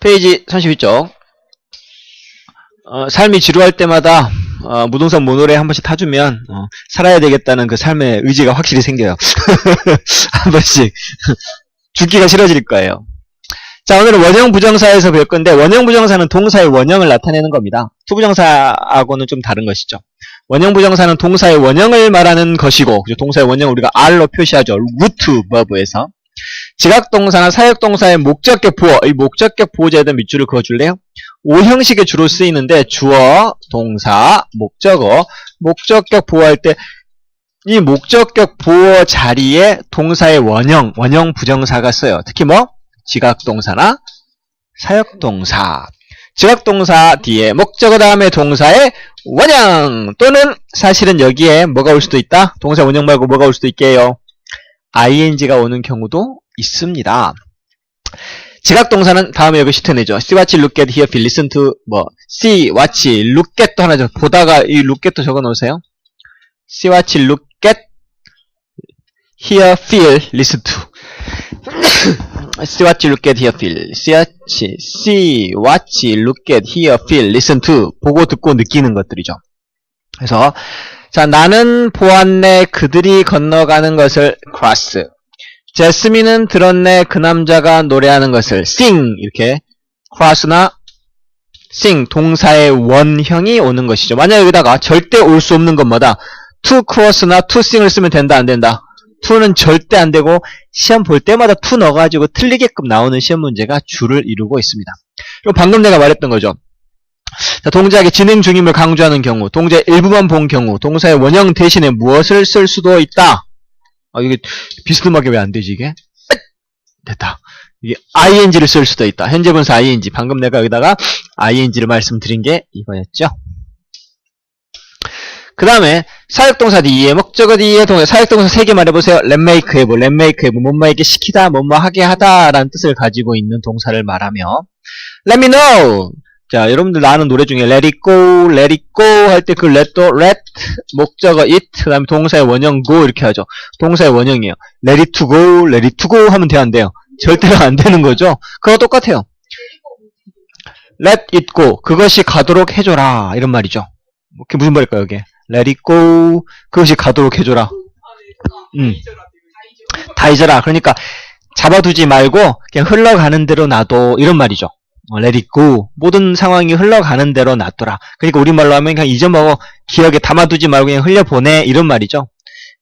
페이지 32쪽. 어, 삶이 지루할 때마다 어, 무동산 모노레 한 번씩 타주면 어, 살아야 되겠다는 그 삶의 의지가 확실히 생겨요. 한 번씩 죽기가 싫어질 거예요. 자 오늘은 원형 부정사에서 배울 건데 원형 부정사는 동사의 원형을 나타내는 겁니다. 투부정사하고는 좀 다른 것이죠. 원형 부정사는 동사의 원형을 말하는 것이고? 동사의 원형을 우리가 R로 표시하죠. 루트 버브에서 지각동사나 사역동사의 목적격 보어 이 목적격 보호자에다 밑줄을 그어줄래요? O 형식에 주로 쓰이는데 주어, 동사, 목적어, 목적격 보호할 때 이 목적격 보호 자리에 동사의 원형, 원형 부정사가 써요. 특히 뭐? 지각동사나 사역동사. 지각동사 뒤에 목적어 다음에 동사의 원형 또는 사실은 여기에 뭐가 올 수도 있다? 동사 원형 말고 뭐가 올 수도 있게요? ing가 오는 경우도 있습니다. 지각 동사는 다음에 여기 시트내죠. see, watch, look at, hear, feel, listen to 뭐 see, watch, look at도 하나죠. 보다가 이 look at도 적어 놓으세요. see, watch, look at, hear, feel, listen to see, watch, look at, hear, feel see, watch, see, watch, look at, hear, feel, listen to 보고 듣고 느끼는 것들이죠. 그래서 자 나는 보았네 그들이 건너가는 것을 cross 제스민은 들었네 그 남자가 노래하는 것을 sing 이렇게 cross나 sing 동사의 원형이 오는 것이죠. 만약 여기다가 절대 올 수 없는 것마다 to cross나 to sing을 쓰면 된다 안 된다. to는 절대 안 되고 시험 볼 때마다 to 넣어가지고 틀리게끔 나오는 시험 문제가 주를 이루고 있습니다. 그리고 방금 내가 말했던 거죠. 자, 동작의 진행 중임을 강조하는 경우, 동작의 일부만 본 경우, 동사의 원형 대신에 무엇을 쓸 수도 있다. 아, 이게 비스듬하게 왜 안 되지, 이게? 됐다. 이게 ing를 쓸 수도 있다. 현재 분사 ing. 방금 내가 여기다가 ing를 말씀드린 게 이거였죠. 그 다음에 사역동사 뒤에 목적어 뒤에 동사 사역동사 세 개 말해보세요. let make have, let make have, 뭐뭐에게 시키다, 뭐뭐 하게 하다 라는 뜻을 가지고 있는 동사를 말하며 let me know 자, 여러분들 나는 노래 중에 let it go, let it go 할 때 그 let도 let 목적어 it 그 다음에 동사의 원형 go 이렇게 하죠. 동사의 원형이에요. let it to go, let it to go 하면 돼 안 돼요? 절대로 안 되는 거죠. 그거 똑같아요. let it go 그것이 가도록 해줘라 이런 말이죠. 그게 무슨 말일까요 이게? let it go 그것이 가도록 해줘라. 음. 다 잊어라. 그러니까 잡아두지 말고 그냥 흘러가는 대로 놔둬 이런 말이죠. 어, it go. 모든 상황이 흘러가는 대로 놔둬라. 그러니까 우리말로 하면 그냥 잊어먹어. 기억에 담아두지 말고 그냥 흘려보내. 이런 말이죠.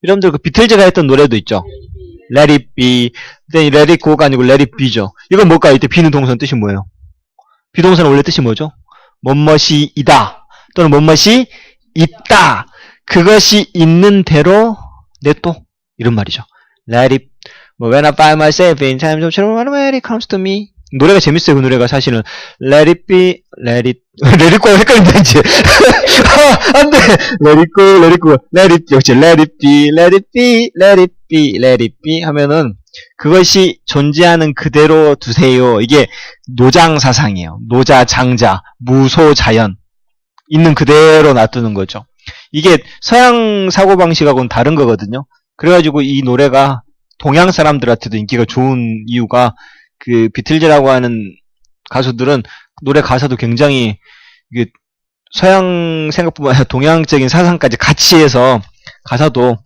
여러분들 그 비틀즈가 했던 노래도 있죠. let it be. 근데 let it go가 아니고 let it be죠. 이건 뭘까? 이때 비는 동사는 뜻이 뭐예요? 비동사는 원래 뜻이 뭐죠? 뭐뭇이 이다. 또는 뭐뭇이 있다. 그것이 있는 대로 냅둬. 이런 말이죠. let it 뭐 when I find myself in times of trouble when it comes to me 노래가 재밌어요 그 노래가 사실은. Let it be Let it Let it go 헷갈린다 이제. 아, 안 돼. Let it go Let it go. Let it 역시 Let it be Let it be Let it be Let it be 하면은 그것이 존재하는 그대로 두세요. 이게 노장 사상이에요. 노자 장자 무소 자연 있는 그대로 놔두는 거죠. 이게 서양 사고방식하고는 다른 거거든요. 그래가지고 이 노래가 동양 사람들한테도 인기가 좋은 이유가 그 비틀즈라고 하는 가수들은 노래 가사도 굉장히 이게 서양 생각뿐만 아니라 동양적인 사상까지 같이 해서 가사도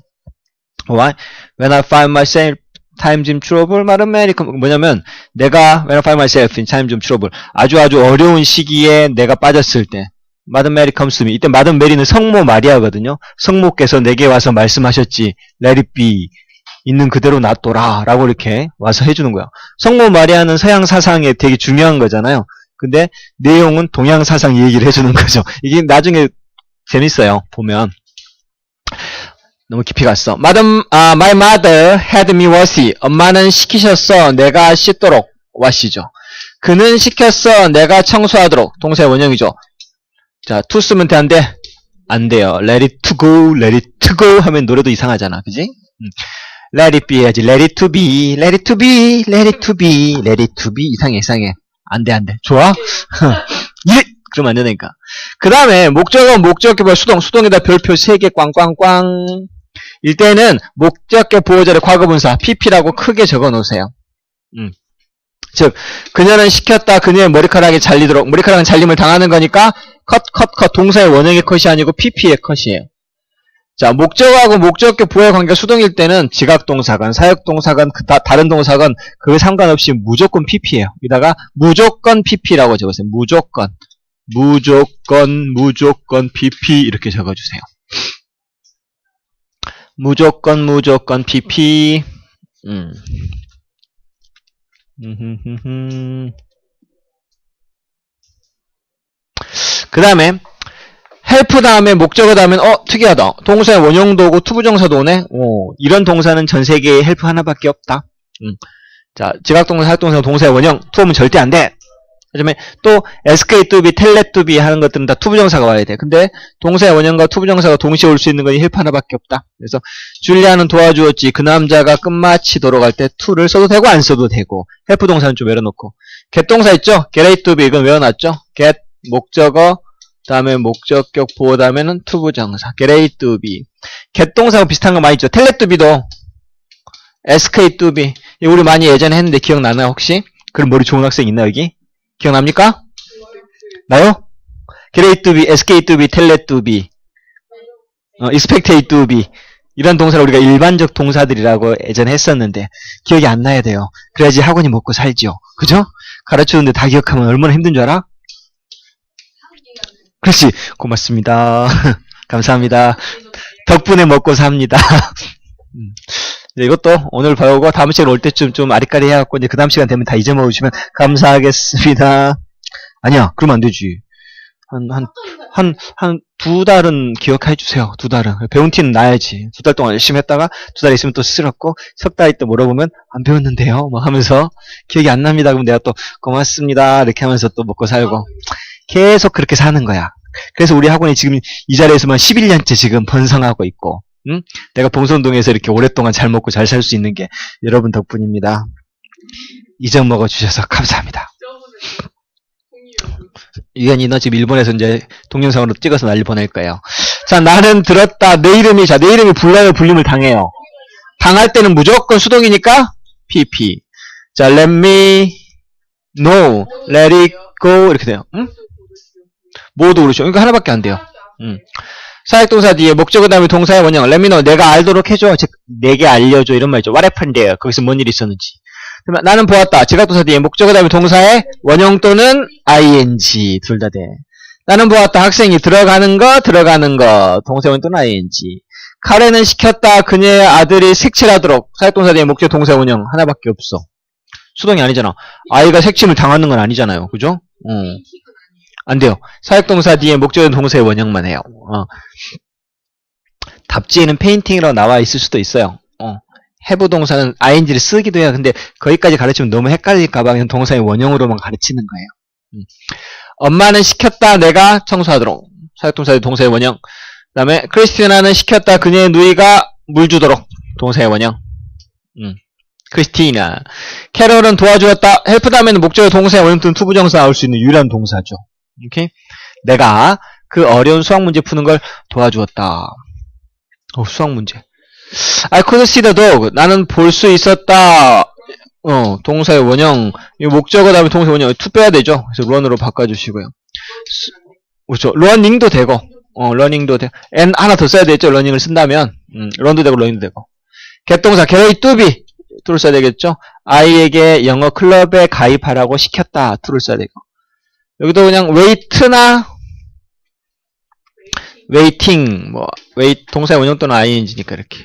When I find myself times in trouble, 말은 American 뭐냐면 내가 When I find myself in times of trouble. 아주 아주 어려운 시기에 내가 빠졌을 때 마든 메리 컴스 미 이때 마든 메리는 성모 마리아거든요. 성모께서 내게 와서 말씀하셨지 Let it be 있는 그대로 놔둬라 라고 이렇게 와서 해주는 거야. 성모 마리아는 서양 사상에 되게 중요한 거잖아요. 근데 내용은 동양 사상 얘기를 해주는 거죠. 이게 나중에 재밌어요. 보면 너무 깊이 갔어. Madam, 아, my mother had me wash. 엄마는 시키셨어. 내가 씻도록 와시죠. 그는 시켰어. 내가 청소하도록. 동사의 원형이죠. 자, to 쓰면 돼, 안 돼요. Let it go, let it go 하면 노래도 이상하잖아. 그지? 음. Let it be 해야지. Let it to be, let it to be, let it to be, let it to be. 이상해, 이상해. 안 돼, 안 돼. 좋아? 예! 그러면 안 되니까. 그 다음에, 목적은 목적격 수동, 수동에다 별표 3개 꽝꽝꽝. 일 때는 목적격 보호자를 과거분사, pp라고 크게 적어 놓으세요. 음. 즉 그녀는 시켰다 그녀의 머리카락이 잘리도록 머리카락은 잘림을 당하는 거니까 컷 컷 컷 동사의 원형의 컷이 아니고 pp의 컷이에요. 자 목적하고 목적격 부의 관계가 수동일 때는 지각 동사건 사역 동사건 그 다, 다른 동사건 그 상관없이 무조건 pp예요. 여기다가 무조건 pp라고 적으세요. 무조건 무조건 무조건 pp 이렇게 적어 주세요. 무조건 무조건 pp 음. 그 다음에 헬프 다음에 목적어 다음엔 어 특이하다. 동사의 원형도 오고 투부정사도 오네. 오, 이런 동사는 전 세계에 헬프 하나밖에 없다. 음. 자 지각동사 사역동사 동사의 원형. 투어면 절대 안돼. 그다음에 또 SK 뚜비 텔레 뚜비 하는 것들은 다 투부정사가 와야 돼. 근데 동사의 원형과 투부정사가 동시에 올 수 있는 건 헬프 하나밖에 없다. 그래서 줄리아는 도와주었지. 그 남자가 끝마치도록 할 때 투를 써도 되고 안 써도 되고 헬프 동사는 좀 외워놓고. get 동사 있죠? get 뚜비 이건 외워놨죠? get 목적어 다음에 목적격 보호 다음에는 투부정사 get 뚜비 get 동사가 비슷한 거 많이 있죠 텔레 뚜비도 SK 뚜비 이거 우리 많이 예전에 했는데 기억나나요 혹시? 그럼 머리 좋은 학생 있나 여기? 기억납니까? 나요? 게레이 뚜비, SK 뚜비, 텔레 뚜비, 어, 이스펙테이 뚜비 이런 동사를 우리가 일반적 동사들이라고 예전에 했었는데 기억이 안 나야 돼요. 그래야지 학원이 먹고 살지요. 그죠? 가르치는데 다 기억하면 얼마나 힘든 줄 알아? 그렇지. 고맙습니다. 감사합니다. 덕분에 먹고 삽니다. 음. 네, 이것도 오늘 배우고 다음 시간 올 때쯤 좀 아리까리 해갖고 이제 그 다음 시간 되면 다 잊어먹으시면 감사하겠습니다. 아니야, 그러면 안 되지. 한, 한, 한, 한 두 달은 기억해 주세요. 두 달은. 배운 티는 나야지. 두 달 동안 열심히 했다가 두 달 있으면 또 쓸었고, 석 달 있다 물어보면 안 배웠는데요. 뭐 하면서 기억이 안 납니다. 그럼 내가 또 고맙습니다. 이렇게 하면서 또 먹고 살고. 계속 그렇게 사는 거야. 그래서 우리 학원이 지금 이 자리에서만 11년째 지금 번성하고 있고, 응? 내가 봉선동에서 이렇게 오랫동안 잘 먹고 잘 살 수 있는 게 여러분 덕분입니다. 잊어먹어 주셔서 감사합니다. 유현이 너 지금 일본에서 이제 동영상으로 찍어서 난리 보낼 거예요. 자, 나는 들었다. 내 이름이, 자, 내 이름이 불러요, 불림을 당해요. 당할 때는 무조건 수동이니까 PP. 자, let me know, let it go 이렇게 돼요. 응? 모두 그렇죠. 이거 하나밖에 안 돼요. 음. 사역동사 뒤에 목적어 다음에 동사의 원형 know. 내가 알도록 해줘. 즉 내게 알려줘. 이런 말이죠. What happened there? 거기서 뭔 일이 있었는지. 그러면 나는 보았다. 지각동사 뒤에 목적어 다음에 동사의 원형 또는 ing 둘 다 돼. 나는 보았다. 학생이 들어가는 거 들어가는 거. 동사의 원형 또는 ing. 카레는 시켰다. 그녀의 아들이 색칠하도록. 사역동사 뒤에 목적 동사 원형 하나밖에 없어. 수동이 아니잖아. 아이가 색침을 당하는 건 아니잖아요. 그죠? 어. 안 돼요. 사역동사 뒤에 목적은 동사의 원형만 해요. 어. 답지에는 페인팅이라고 나와 있을 수도 있어요. 어. 해부 동사는 ing를 쓰기도 해요. 근데 거기까지 가르치면 너무 헷갈릴까봐 그냥 동사의 원형으로만 가르치는 거예요. 음. 엄마는 시켰다 내가 청소하도록. 사역동사의 동사의 원형. 그 다음에 크리스티나는 시켰다 그녀의 누이가 물 주도록. 동사의 원형. 음. 크리스티나. 캐롤은 도와주었다. 헬프 다음에는 목적의 동사의 원형 또는 투부정사 나올 수 있는 유일한 동사죠. 오케이? 내가 그 어려운 수학 문제 푸는 걸 도와주었다. 어, 수학 문제. I could see the dog. 나는 볼 수 있었다. 어, 동사의 원형. 이 목적어 다음에 동사의 원형. 투 빼야 되죠. 그래서 run으로 바꿔주시고요. 수, 그렇죠. running도 되고, 어, running도 되고. and 하나 더 써야 되겠죠. running을 쓴다면. 음, run도 되고, running도 되고. get 동사, get to be. to를 써야 되겠죠. 아이에게 영어 클럽에 가입하라고 시켰다. to를 써야 되고. 여기도 그냥 wait나 waiting. 뭐 wait 동사의 원형 또는 ing니까 이렇게.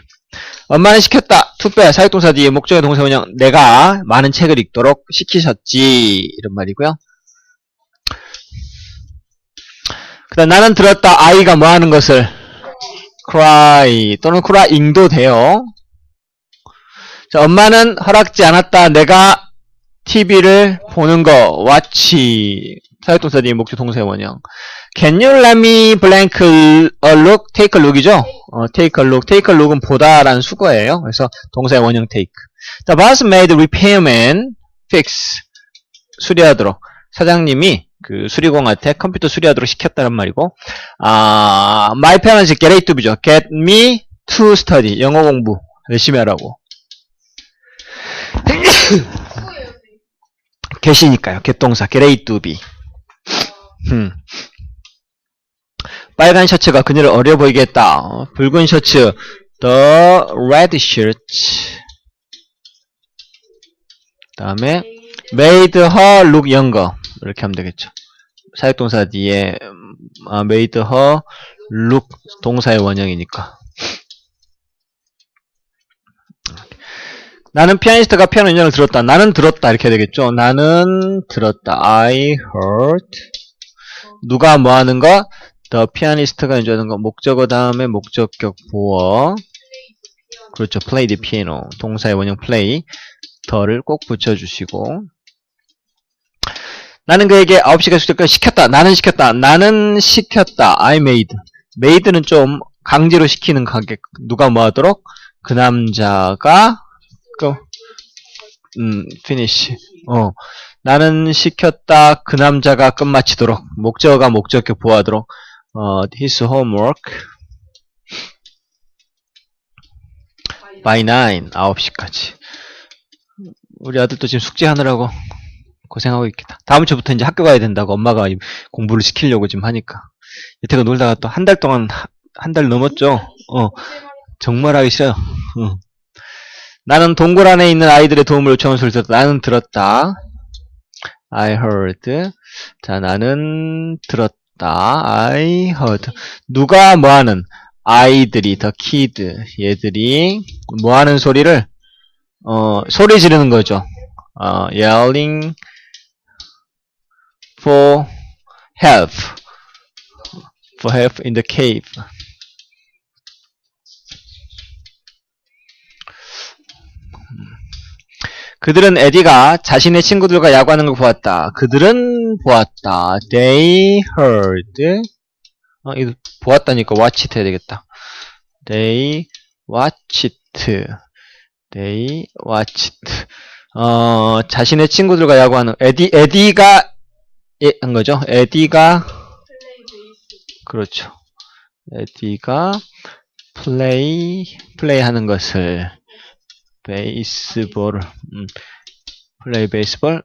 엄마는 시켰다. 투빼 사역동사 뒤에 목적의 동사 원형. 내가 많은 책을 읽도록 시키셨지. 이런 말이고요. 그 다음 나는 들었다. 아이가 뭐 하는 것을? cry 또는 crying도 돼요. 자, 엄마는 허락지 않았다. 내가 TV를 보는 거 watch 사역동사 뒤에 목적 동사의 원형. Can you let me blank a look? Take a look이죠? 어, take a look. take a look은 보다라는 수거예요. 그래서 동사의 원형 take. The boss made repairman fix. 수리하도록. 사장님이 그 수리공한테 컴퓨터 수리하도록 시켰다는 말이고, 아, my parents get it to죠. get me to study. 영어 공부 열심히 하라고. 계시니까요. 개동사, get to be. 음. 빨간 셔츠가 그녀를 어려 보이게 했다. 어, 붉은 셔츠, the red shirt. 다음에 made her look younger. 이렇게 하면 되겠죠. 사역동사 뒤에 음, 아, made her look 동사의 원형이니까. 나는 피아니스트가 피아노 연주를 들었다. 나는 들었다. 이렇게 해야 되겠죠. 나는 들었다. I heard. 누가 뭐 하는 거? The pianist가 연주하는 거. 목적어 다음에 목적격 보어. 그렇죠. play the piano. 동사의 원형 play. 더를 꼭 붙여주시고. 나는 그에게 9시간 숙제까지 시켰다. 나는 시켰다. 나는 시켰다. I made. made는 좀 강제로 시키는 가격. 누가 뭐 하도록? 그 남자가 그, 음, finish. 어. 나는 시켰다. 그 남자가 끝마치도록. 목적어가 목적격 보호하도록. 어, his homework. by 9. 9시까지. 우리 아들도 지금 숙제하느라고 고생하고 있겠다. 다음 주부터 이제 학교 가야 된다고 엄마가 공부를 시키려고 지금 하니까. 여태가 놀다가 또 한 달 동안, 한 달 넘었죠? 어. 정말 하기 싫어요. 어. 나는 동굴 안에 있는 아이들의 도움을 요청한 소리를 들었다. 나는 들었다. I heard. 자, 나는 들었다. I heard. 누가 뭐 하는? 아이들이, the kid. 얘들이 뭐 하는 소리를? 어, 소리 지르는 거죠. 어, yelling for help. for help in the cave. 그들은 에디가 자신의 친구들과 야구하는 걸 보았다. 그들은 보았다. They heard. 어, 이거 보았다니까 watch it 해야 되겠다. They watched. They watched. 어, 자신의 친구들과 야구하는 에디 에디가 예, 한 거죠. 에디가 그렇죠. 에디가 플레이 플레이 하는 것을 베이스볼 음, 플레이 베이스볼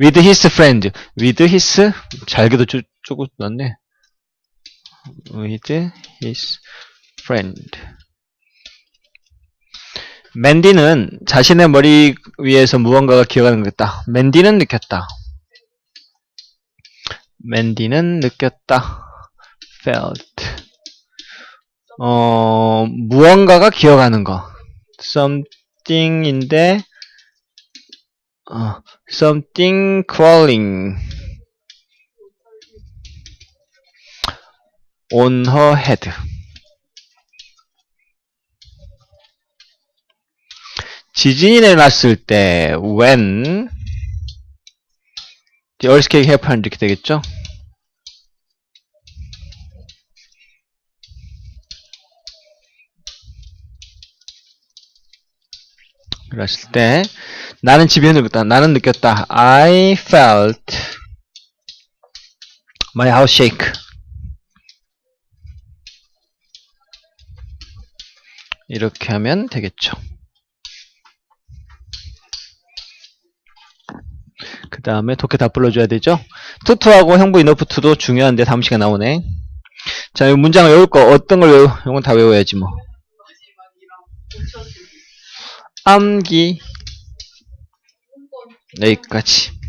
with his friend with his 잘게도 쪼, 쪼고 넣네 with his friend 맨디는 자신의 머리 위에서 무언가가 기어가는 것 같다. 맨디는 느꼈다. 맨디는 느꼈다. felt. 어, 무언가가 기어가는 거. Something인데, 어, something crawling on her head. 지진이 일어났을 때 when the earthquake happened 이렇게 되겠죠? 그랬을 때 나는 집에 느꼈다. 나는 느꼈다. I felt my house shake. 이렇게 하면 되겠죠. 그 다음에 독해 다 불러줘야 되죠. 투투하고 형부 이너프투도 중요한데 다음 시간 나오네. 자, 이 문장을 외울 거 어떤 걸 외우? 이건 다 외워야지 뭐. 암기 여기까지.